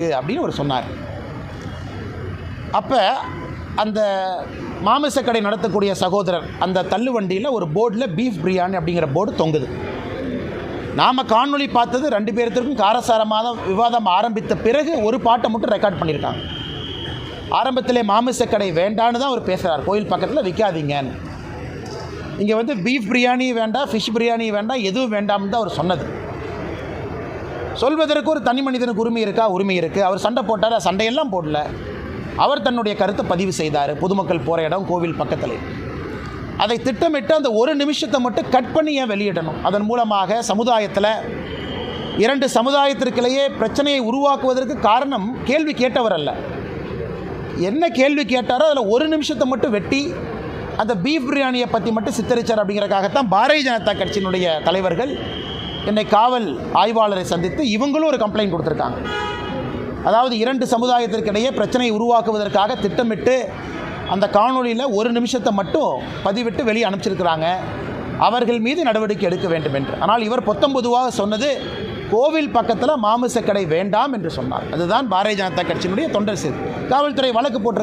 அப்படின்னு அவர் சொன்னார். அப்போ அந்த மாமிச கடை நடத்தக்கூடிய சகோதரர் அந்த தள்ளு வண்டியில் ஒரு போர்டில் பீஃப் பிரியாணி அப்படிங்கிற போர்டு தொங்குது. நாம் காணொலி பார்த்தது ரெண்டு பேர்த்திற்கும் காரசாரமாக விவாதம் ஆரம்பித்த பிறகு ஒரு பாட்டை மட்டும் ரெக்கார்ட் பண்ணியிருக்காங்க ஆரம்பத்திலே மாமிச கடை வேண்டான்னு தான் அவர் பேசுகிறார் கோயில் பக்கத்தில் விற்காதீங்கன்னு இங்கே வந்து பீஃப் பிரியாணி வேண்டாம் ஃபிஷ் பிரியாணி வேண்டாம் எதுவும் வேண்டாம்னு தான் அவர் சொன்னது. சொல்வதற்கு ஒரு தனி மனிதனுக்கு உரிமை இருக்கா? உரிமை இருக்குது அவர் சண்டை போட்டார் சண்டையெல்லாம் போடல. அவர் தன்னுடைய கருத்தை பதிவு செய்தார். பொதுமக்கள் போகிற இடம் கோவில் பக்கத்தில். அதை திட்டமிட்டு அந்த ஒரு நிமிஷத்தை மட்டும் கட் பண்ணி ஏன் வெளியிடணும்? அதன் மூலமாக சமுதாயத்தில் இரண்டு சமுதாயத்திற்கிடையே பிரச்சனையை உருவாக்குவதற்கு காரணம் கேள்வி கேட்டவர் அல்ல. என்ன கேள்வி கேட்டாரோ அதில் ஒரு நிமிஷத்தை மட்டும் வெட்டி அந்த பீஃப் பிரியாணியை பற்றி மட்டும் சித்தரிச்சார் அப்படிங்கிறக்காகத்தான் பாரதிய ஜனதா கட்சியினுடைய தலைவர்கள் என்னை காவல் ஆய்வாளரை சந்தித்து இவங்களும் ஒரு கம்ப்ளைண்ட் கொடுத்துருக்காங்க. அதாவது இரண்டு சமுதாயத்திற்கிடையே பிரச்சனையை உருவாக்குவதற்காக திட்டமிட்டு அந்த காணொலியில் ஒரு நிமிஷத்தை மட்டும் பதிவிட்டு வெளியே அனுப்பிச்சிருக்கிறாங்க. அவர்கள் மீது நடவடிக்கை எடுக்க வேண்டும் என்று. ஆனால் இவர் பொத்தம்பொதுவாக சொன்னது கோவில் பக்கத்தில் மாமிசக்கடை வேண்டாம் என்று சொன்னார். அதுதான் பாரதிய ஜனதா கட்சியினுடைய தொண்டர் செய்தி. காவல்துறை வழக்கு போட்டு